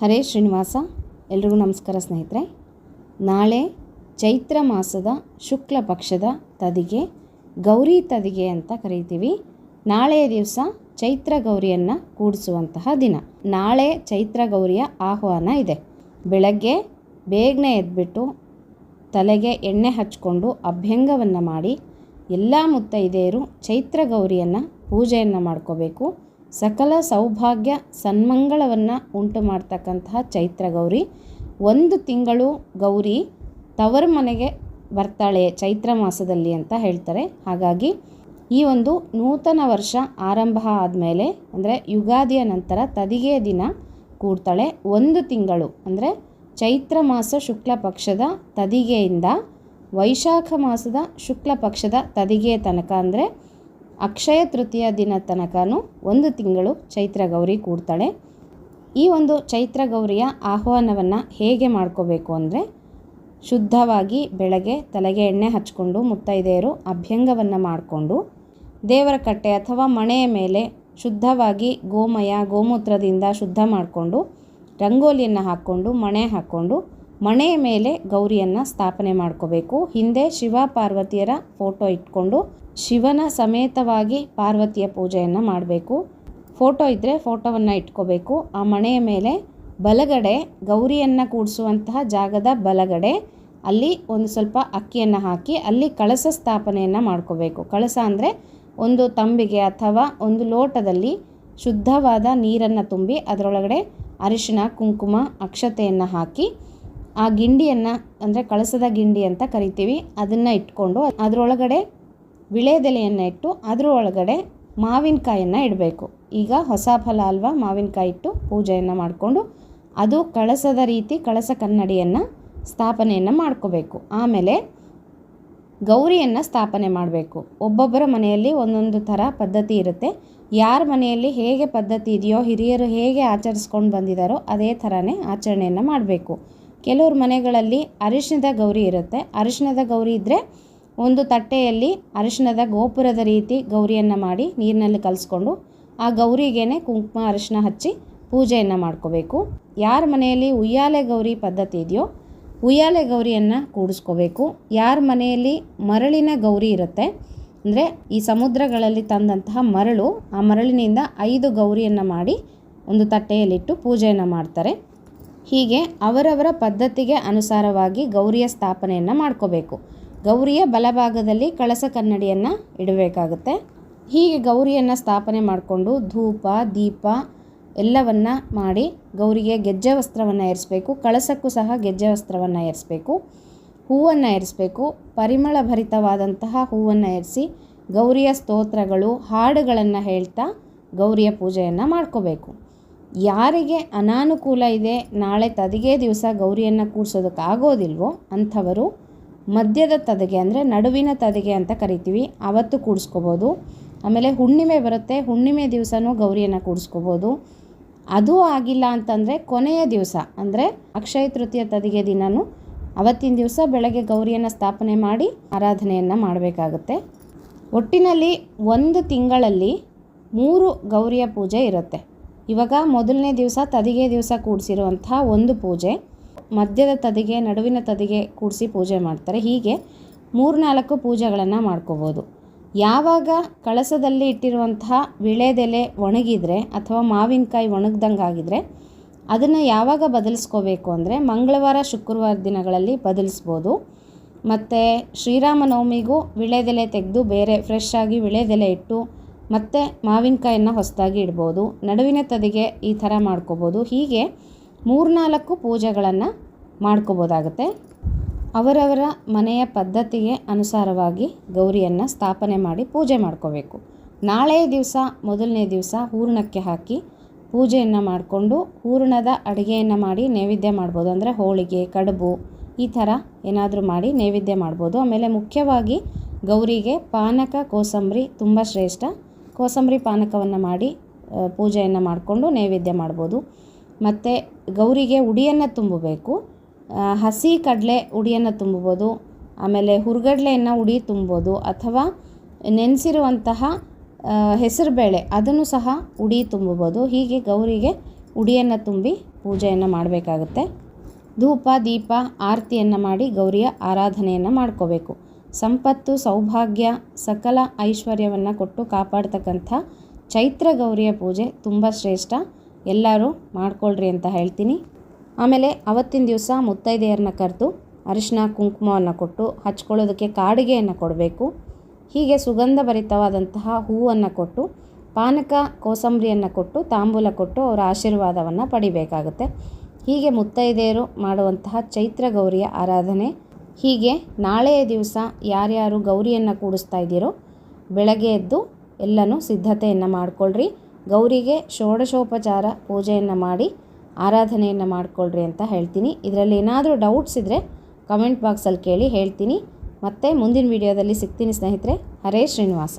ಹರೇ ಶ್ರೀನಿವಾಸ, ಎಲ್ರಿಗೂ ನಮಸ್ಕಾರ ಸ್ನೇಹಿತರೆ. ನಾಳೆ ಚೈತ್ರ ಮಾಸದ ಶುಕ್ಲ ಪಕ್ಷದ ತದಿಗೆ, ಗೌರಿ ತದಿಗೆ ಅಂತ ಕರೀತೀವಿ. ನಾಳೆಯ ದಿವಸ ಚೈತ್ರ ಗೌರಿಯನ್ನು ಕೂಡಿಸುವಂತಹ ದಿನ. ನಾಳೆ ಚೈತ್ರ ಗೌರಿಯ ಆಹ್ವಾನ ಇದೆ. ಬೆಳಗ್ಗೆ ಬೇಗನೆ ಎದ್ಬಿಟ್ಟು ತಲೆಗೆ ಎಣ್ಣೆ ಹಚ್ಕೊಂಡು ಅಭ್ಯಂಗವನ್ನು ಮಾಡಿ, ಎಲ್ಲ ಮುತ್ತೈದೆಯರು ಚೈತ್ರ ಗೌರಿಯನ್ನು ಪೂಜೆಯನ್ನು ಮಾಡ್ಕೋಬೇಕು. ಸಕಲ ಸೌಭಾಗ್ಯ ಸನ್ಮಂಗಳವನ್ನು ಉಂಟು ಮಾಡ್ತಕ್ಕಂತಹ ಚೈತ್ರ ಗೌರಿ. ಒಂದು ತಿಂಗಳು ಗೌರಿ ತವರ ಮನೆಗೆ ಬರ್ತಾಳೆ ಚೈತ್ರ ಮಾಸದಲ್ಲಿ ಅಂತ ಹೇಳ್ತಾರೆ. ಹಾಗಾಗಿ ಈ ಒಂದು ನೂತನ ವರ್ಷ ಆರಂಭ ಆದಮೇಲೆ ಅಂದರೆ ಯುಗಾದಿಯ ನಂತರ ತದಿಗೆ ದಿನ ಕೂಡ್ತಾಳೆ. ಒಂದು ತಿಂಗಳು ಅಂದರೆ ಚೈತ್ರ ಮಾಸ ಶುಕ್ಲ ಪಕ್ಷದ ತದಿಗೆಯಿಂದ ವೈಶಾಖ ಮಾಸದ ಶುಕ್ಲ ಪಕ್ಷದ ತದಿಗೆಯ ತನಕ ಅಂದರೆ ಅಕ್ಷಯ ತೃತೀಯ ದಿನ ತನಕನೂ ಒಂದು ತಿಂಗಳು ಚೈತ್ರ ಗೌರಿ ಕೂಡ್ತಾಳೆ. ಈ ಒಂದು ಚೈತ್ರ ಗೌರಿಯ ಆಹ್ವಾನವನ್ನು ಹೇಗೆ ಮಾಡ್ಕೋಬೇಕು ಅಂದರೆ, ಶುದ್ಧವಾಗಿ ಬೆಳಗ್ಗೆ ತಲೆಗೆ ಎಣ್ಣೆ ಹಚ್ಕೊಂಡು ಮುತ್ತೈದೆಯರು ಅಭ್ಯಂಗವನ್ನು ಮಾಡಿಕೊಂಡು, ದೇವರ ಕಟ್ಟೆ ಅಥವಾ ಮಣೆಯ ಮೇಲೆ ಶುದ್ಧವಾಗಿ ಗೋಮಯ ಗೋಮೂತ್ರದಿಂದ ಶುದ್ಧ ಮಾಡಿಕೊಂಡು, ರಂಗೋಲಿಯನ್ನು ಹಾಕ್ಕೊಂಡು ಮಣೆ ಹಾಕ್ಕೊಂಡು ಮಣೆಯ ಮೇಲೆ ಗೌರಿಯನ್ನು ಸ್ಥಾಪನೆ ಮಾಡ್ಕೋಬೇಕು. ಹಿಂದೆ ಶಿವ ಪಾರ್ವತಿಯರ ಫೋಟೋ ಇಟ್ಕೊಂಡು ಶಿವನ ಸಮೇತವಾಗಿ ಪಾರ್ವತಿಯ ಪೂಜೆಯನ್ನು ಮಾಡಬೇಕು. ಫೋಟೋ ಇದ್ದರೆ ಫೋಟೋವನ್ನು ಇಟ್ಕೋಬೇಕು. ಆ ಮಣೆಯ ಮೇಲೆ ಬಲಗಡೆ ಗೌರಿಯನ್ನು ಕೂಡಿಸುವಂತಹ ಜಾಗದ ಬಲಗಡೆ, ಅಲ್ಲಿ ಒಂದು ಸ್ವಲ್ಪ ಅಕ್ಕಿಯನ್ನು ಹಾಕಿ ಅಲ್ಲಿ ಕಳಸ ಸ್ಥಾಪನೆಯನ್ನು ಮಾಡ್ಕೋಬೇಕು. ಕಳಸ ಅಂದರೆ ಒಂದು ತಂಬಿಗೆ ಅಥವಾ ಒಂದು ಲೋಟದಲ್ಲಿ ಶುದ್ಧವಾದ ನೀರನ್ನು ತುಂಬಿ ಅದರೊಳಗಡೆ ಅರಿಶಿಣ, ಕುಂಕುಮ, ಅಕ್ಷತೆಯನ್ನು ಹಾಕಿ ಆ ಗಿಂಡಿಯನ್ನು ಅಂದರೆ ಕಳಸದ ಗಿಂಡಿ ಅಂತ ಕರಿತೀವಿ. ಅದನ್ನು ಇಟ್ಕೊಂಡು ಅದರೊಳಗಡೆ ವಿಳೆದೆಲೆಯನ್ನು ಇಟ್ಟು ಅದರ ಒಳಗಡೆ ಮಾವಿನಕಾಯನ್ನು ಇಡಬೇಕು. ಈಗ ಹೊಸ ಫಲ ಅಲ್ವಾ? ಮಾವಿನಕಾಯಿ ಇಟ್ಟು ಪೂಜೆಯನ್ನು ಮಾಡಿಕೊಂಡು ಅದು ಕಳಸದ ರೀತಿ ಕಳಸ ಕನ್ನಡಿಯನ್ನು ಸ್ಥಾಪನೆಯನ್ನು ಮಾಡ್ಕೋಬೇಕು. ಆಮೇಲೆ ಗೌರಿಯನ್ನು ಸ್ಥಾಪನೆ ಮಾಡಬೇಕು. ಒಬ್ಬೊಬ್ಬರ ಮನೆಯಲ್ಲಿ ಒಂದೊಂದು ಥರ ಪದ್ಧತಿ ಇರುತ್ತೆ. ಯಾರ ಮನೆಯಲ್ಲಿ ಹೇಗೆ ಪದ್ಧತಿ ಇದೆಯೋ, ಹಿರಿಯರು ಹೇಗೆ ಆಚರಿಸ್ಕೊಂಡು ಬಂದಿದ್ದಾರೋ ಅದೇ ಥರನೇ ಆಚರಣೆಯನ್ನು ಮಾಡಬೇಕು. ಕೆಲವ್ರ ಮನೆಗಳಲ್ಲಿ ಅರಿಶಿಣದ ಗೌರಿ ಇರುತ್ತೆ. ಅರಿಶಿಣದ ಗೌರಿ ಇದ್ದರೆ ಒಂದು ತಟ್ಟೆಯಲ್ಲಿ ಅರಿಶಿಣದ ಗೋಪುರದ ರೀತಿ ಗೌರಿಯನ್ನು ಮಾಡಿ ನೀರಿನಲ್ಲಿ ಕಲಿಸ್ಕೊಂಡು ಆ ಗೌರಿಗೇನೆ ಕುಂಕುಮ ಅರಿಶಿಣ ಹಚ್ಚಿ ಪೂಜೆಯನ್ನು ಮಾಡ್ಕೋಬೇಕು. ಯಾರ ಮನೆಯಲ್ಲಿ ಉಯ್ಯಾಲೆ ಗೌರಿ ಪದ್ಧತಿ ಇದೆಯೋ ಉಯ್ಯಾಲೆ ಗೌರಿಯನ್ನು ಕೂಡಿಸ್ಕೋಬೇಕು. ಯಾರ ಮನೆಯಲ್ಲಿ ಮರಳಿನ ಗೌರಿ ಇರುತ್ತೆ ಅಂದರೆ ಈ ಸಮುದ್ರಗಳಲ್ಲಿ ತಂದಂತಹ ಮರಳು ಆ ಮರಳಿನಿಂದ ಐದು ಗೌರಿಯನ್ನು ಮಾಡಿ ಒಂದು ತಟ್ಟೆಯಲ್ಲಿಟ್ಟು ಪೂಜೆಯನ್ನು ಮಾಡ್ತಾರೆ. ಹೀಗೆ ಅವರವರ ಪದ್ಧತಿಗೆ ಅನುಸಾರವಾಗಿ ಗೌರಿಯ ಸ್ಥಾಪನೆಯನ್ನು ಮಾಡ್ಕೋಬೇಕು. ಗೌರಿಯ ಬಲಭಾಗದಲ್ಲಿ ಕಳಸ ಕನ್ನಡಿಯನ್ನು ಇಡಬೇಕಾಗುತ್ತೆ. ಹೀಗೆ ಗೌರಿಯನ್ನು ಸ್ಥಾಪನೆ ಮಾಡಿಕೊಂಡು ಧೂಪ, ದೀಪ ಎಲ್ಲವನ್ನು ಮಾಡಿ ಗೌರಿಗೆ ಗೆಜ್ಜೆ ವಸ್ತ್ರವನ್ನು ಏರಿಸಬೇಕು. ಕಳಸಕ್ಕೂ ಸಹ ಗೆಜ್ಜೆ ವಸ್ತ್ರವನ್ನು ಏರಿಸಬೇಕು. ಹೂವನ್ನು ಏರಿಸಬೇಕು. ಪರಿಮಳ ಭರಿತವಾದಂತಹ ಹೂವನ್ನು ಏರಿಸಿ ಗೌರಿಯ ಸ್ತೋತ್ರಗಳು, ಹಾಡುಗಳನ್ನು ಹೇಳ್ತಾ ಗೌರಿಯ ಪೂಜೆಯನ್ನು ಮಾಡ್ಕೋಬೇಕು. ಯಾರಿಗೆ ಅನಾನುಕೂಲ ಇದೆ, ನಾಳೆ ತದಿಗೆ ದಿವಸ ಗೌರಿಯನ್ನು ಕೂಡ್ಸೋದಕ್ಕಾಗೋದಿಲ್ವೋ ಅಂಥವರು ಮಧ್ಯದ ತದಿಗೆ ಅಂದರೆ ನಡುವಿನ ತದಿಗೆ ಅಂತ ಕರಿತೀವಿ. ಅವತ್ತು ಕೂಡಿಸ್ಕೋಬೋದು. ಆಮೇಲೆ ಹುಣ್ಣಿಮೆ ಬರುತ್ತೆ. ಹುಣ್ಣಿಮೆ ದಿವಸನೂ ಗೌರಿಯನ್ನು ಕೂಡಿಸ್ಕೋಬೋದು. ಅದು ಆಗಿಲ್ಲ ಅಂತಂದರೆ ಕೊನೆಯ ದಿವಸ ಅಂದರೆ ಅಕ್ಷಯ ತೃತೀಯ ತದಿಗೆ ದಿನವೂ ಅವತ್ತಿನ ದಿವಸ ಬೆಳಗ್ಗೆ ಗೌರಿಯನ್ನು ಸ್ಥಾಪನೆ ಮಾಡಿ ಆರಾಧನೆಯನ್ನು ಮಾಡಬೇಕಾಗುತ್ತೆ. ಒಟ್ಟಿನಲ್ಲಿ ಒಂದು ತಿಂಗಳಲ್ಲಿ ಮೂರು ಗೌರಿಯ ಪೂಜೆ ಇರುತ್ತೆ. ಇವಾಗ ಮೊದಲನೇ ದಿವಸ ತದಿಗೆ ದಿವಸ ಕೂಡಿಸಿರುವಂಥ ಒಂದು ಪೂಜೆ. ಮಧ್ಯದ ತದಿಗೆ, ನಡುವಿನ ತದಿಗೆ ಕೂಡಿಸಿ ಪೂಜೆ ಮಾಡ್ತಾರೆ. ಹೀಗೆ ಮೂರ್ನಾಲ್ಕು ಪೂಜೆಗಳನ್ನು ಮಾಡ್ಕೋಬೋದು. ಯಾವಾಗ ಕಳಸದಲ್ಲಿ ಇಟ್ಟಿರುವಂತಹ ವಿಳೆದೆಲೆ ಒಣಗಿದರೆ ಅಥವಾ ಮಾವಿನಕಾಯಿ ಒಣಗ್ದಂಗೆ ಆಗಿದ್ರೆ ಅದನ್ನು ಯಾವಾಗ ಬದಲಿಸ್ಕೋಬೇಕು ಅಂದರೆ ಮಂಗಳವಾರ, ಶುಕ್ರವಾರ ದಿನಗಳಲ್ಲಿ ಬದಲಿಸ್ಬೋದು. ಮತ್ತು ಶ್ರೀರಾಮನವಮಿಗೂ ವಿಳೆದೆಲೆ ತೆಗೆದು ಬೇರೆ ಫ್ರೆಶ್ ಆಗಿ ವಿಳೆದೆಲೆ ಇಟ್ಟು ಮತ್ತು ಮಾವಿನಕಾಯನ್ನು ಹೊಸದಾಗಿ ಇಡ್ಬೋದು. ನಡುವಿನ ತದಿಗೆ ಈ ಥರ ಮಾಡ್ಕೋಬೋದು. ಹೀಗೆ ಮೂರ್ನಾಲ್ಕು ಪೂಜೆಗಳನ್ನು ಮಾಡ್ಕೋಬೋದಾಗುತ್ತೆ. ಅವರವರ ಮನೆಯ ಪದ್ಧತಿಗೆ ಅನುಸಾರವಾಗಿ ಗೌರಿಯನ್ನು ಸ್ಥಾಪನೆ ಮಾಡಿ ಪೂಜೆ ಮಾಡ್ಕೋಬೇಕು. ನಾಳೆ ದಿವಸ, ಮೊದಲನೇ ದಿವಸ ಹೂರಣಕ್ಕೆ ಹಾಕಿ ಪೂಜೆಯನ್ನು ಮಾಡಿಕೊಂಡು ಹೂರಣದ ಅಡುಗೆಯನ್ನು ಮಾಡಿ ನೈವೇದ್ಯ ಮಾಡ್ಬೋದು. ಅಂದರೆ ಹೋಳಿಗೆ, ಕಡುಬು ಈ ಥರ ಏನಾದರೂ ಮಾಡಿ ನೈವೇದ್ಯ ಮಾಡ್ಬೋದು. ಆಮೇಲೆ ಮುಖ್ಯವಾಗಿ ಗೌರಿಗೆ ಪಾನಕ, ಕೋಸಂಬರಿ ತುಂಬ ಶ್ರೇಷ್ಠ. ಕೋಸಂಬರಿ ಪಾನಕವನ್ನು ಮಾಡಿ ಪೂಜೆಯನ್ನು ಮಾಡಿಕೊಂಡು ನೈವೇದ್ಯ ಮಾಡ್ಬೋದು. ಮತ್ತು ಗೌರಿಗೆ ಉಡಿಯನ್ನು ತುಂಬಬೇಕು. ಹಸಿ ಕಡಲೆ ಉಡಿಯನ್ನು ತುಂಬಬೋದು. ಆಮೇಲೆ ಹುರ್ಗಡ್ಲೆಯನ್ನು ಉಡಿ ತುಂಬೋದು ಅಥವಾ ನೆನೆಸಿರುವಂತಹ ಹೆಸರುಬೇಳೆ ಅದನ್ನು ಸಹ ಉಡಿ ತುಂಬಬೋದು. ಹೀಗೆ ಗೌರಿಗೆ ಉಡಿಯನ್ನು ತುಂಬಿ ಪೂಜೆಯನ್ನು ಮಾಡಬೇಕಾಗುತ್ತೆ. ಧೂಪ, ದೀಪ, ಆರತಿಯನ್ನು ಮಾಡಿ ಗೌರಿಯ ಆರಾಧನೆಯನ್ನು ಮಾಡ್ಕೋಬೇಕು. ಸಂಪತ್ತು, ಸೌಭಾಗ್ಯ, ಸಕಲ ಐಶ್ವರ್ಯವನ್ನು ಕೊಟ್ಟು ಕಾಪಾಡ್ತಕ್ಕಂಥ ಚೈತ್ರ ಗೌರಿಯ ಪೂಜೆ ತುಂಬ ಶ್ರೇಷ್ಠ. ಎಲ್ಲರೂ ಮಾಡ್ಕೊಳ್ರಿ ಅಂತ ಹೇಳ್ತೀನಿ. ಆಮೇಲೆ ಅವತ್ತಿನ ದಿವಸ ಮುತ್ತೈದೆಯರನ್ನ ಕರೆದು ಅರಿಶಿನ ಕುಂಕುಮವನ್ನು ಕೊಟ್ಟು ಹಚ್ಕೊಳ್ಳೋದಕ್ಕೆ ಕಾಡಿಗೆಯನ್ನು ಕೊಡಬೇಕು. ಹೀಗೆ ಸುಗಂಧ ಭರಿತವಾದಂತಹ ಹೂವನ್ನು ಕೊಟ್ಟು, ಪಾನಕ, ಕೋಸಂಬರಿಯನ್ನು ಕೊಟ್ಟು, ತಾಂಬೂಲ ಕೊಟ್ಟು ಅವರ ಆಶೀರ್ವಾದವನ್ನು ಪಡಿಬೇಕಾಗುತ್ತೆ. ಹೀಗೆ ಮುತ್ತೈದೆಯರು ಮಾಡುವಂತಹ ಚೈತ್ರ ಗೌರಿಯ ಆರಾಧನೆ. ಹೀಗೆ ನಾಳೆಯ ದಿವಸ ಯಾರ್ಯಾರು ಗೌರಿಯನ್ನು ಕೂಡಿಸ್ತಾ ಇದ್ದೀರೋ, ಬೆಳಗ್ಗೆ ಎದ್ದು ಎಲ್ಲನೂ ಸಿದ್ಧತೆಯನ್ನು ಮಾಡಿಕೊಳ್ಳ್ರಿ ಗೌರಿಗೆ ಷೋಡಶೋಪಚಾರ ಪೂಜೆಯನ್ನು ಮಾಡಿ ಆರಾಧನೆಯನ್ನು ಮಾಡಿಕೊಳ್ಳ್ರಿ ಅಂತ ಹೇಳ್ತೀನಿ. ಇದರಲ್ಲಿ ಏನಾದರೂ ಡೌಟ್ಸ್ ಇದ್ದರೆ ಕಮೆಂಟ್ ಬಾಕ್ಸಲ್ಲಿ ಕೇಳಿ ಹೇಳ್ತೀನಿ. ಮತ್ತೆ ಮುಂದಿನ ವಿಡಿಯೋದಲ್ಲಿ ಸಿಗ್ತೀನಿ ಸ್ನೇಹಿತರೆ. ಹರೇ ಶ್ರೀನಿವಾಸ.